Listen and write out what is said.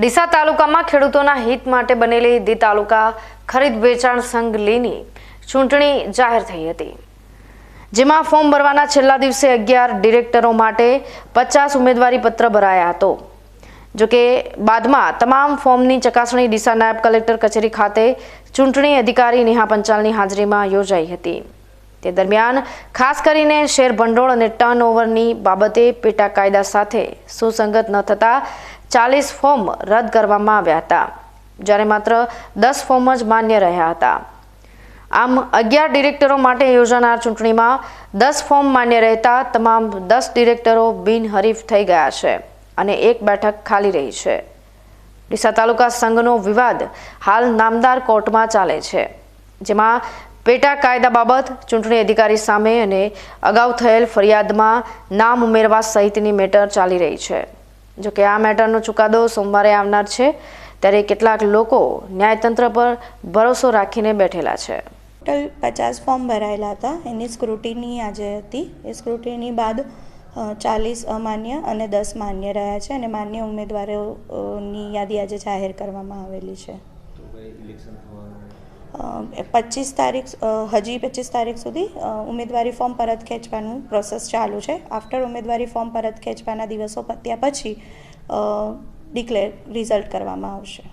ડીસા તાલુકામાં ખેડૂતોના હિત માટે બનેલી દી તાલુકા ખરીદ વેચાણ સંઘ લીની ચૂંટણી જાહેર થઈ હતી. જેમાં ફોર્મ ભરવાના છેલ્લા દિવસે અગિયાર ડિરેક્ટરો માટે પચાસ ઉમેદવારી પત્ર ભરાયા હતો. જોકે બાદમાં તમામ ફોર્મની ચકાસણી ડીસા નાયબ કલેક્ટર કચેરી ખાતે ચૂંટણી અધિકારી નેહા પંચાલની હાજરીમાં યોજાઈ હતી. તે દરમિયાન ખાસ કરીને શેર ભંડોળ અને ટર્ન ઓવરની બાબતે પેટા કાયદા સાથે સુસંગત ન થતા ચાલીસ ફોર્મ રદ કરવામાં આવ્યા હતા, જ્યારે માત્ર દસ ફોર્મ જ માન્ય રહ્યા હતા. આમ અગિયાર ડિરેક્ટરો માટે યોજાનાર ચૂંટણીમાં દસ ફોર્મ માન્ય રહેતા તમામ દસ ડિરેક્ટરો બિનહરીફ થઈ ગયા છે અને એક બેઠક ખાલી રહી છે. ડીસા તાલુકા સંઘનો વિવાદ હાલ નામદાર કોર્ટમાં ચાલે છે, જેમાં પેટા કાયદા બાબત ચૂંટણી અધિકારી સામે અને અગાઉ થયેલ ફરિયાદમાં નામ ઉમેરવા સહિતની મેટર ચાલી રહી છે. જોકે આ મેટરનો ચુકાદો સોમવારે આવનાર છે ત્યારે કેટલાક લોકો ન્યાયતંત્ર પર ભરોસો રાખીને બેઠેલા છે. ટોટલ પચાસ ફોર્મ ભરાયેલા હતા. એની સ્ક્રુટિની આજે હતી. એ સ્ક્રુટિની બાદ ચાલીસ અમાન્ય અને દસ માન્ય રહ્યા છે અને માન્ય ઉમેદવારોની યાદી આજે જાહેર કરવામાં આવેલી છે. પચીસ તારીખ હજી પચીસ તારીખ સુધી ઉમેદવારી ફોર્મ પરત ખેંચવાનું પ્રોસેસ ચાલુ છે. આફ્ટર ઉમેદવારી ફોર્મ પરત ખેંચવાના દિવસો પત્યા પછી ડિક્લેર રિઝલ્ટ કરવામાં આવશે.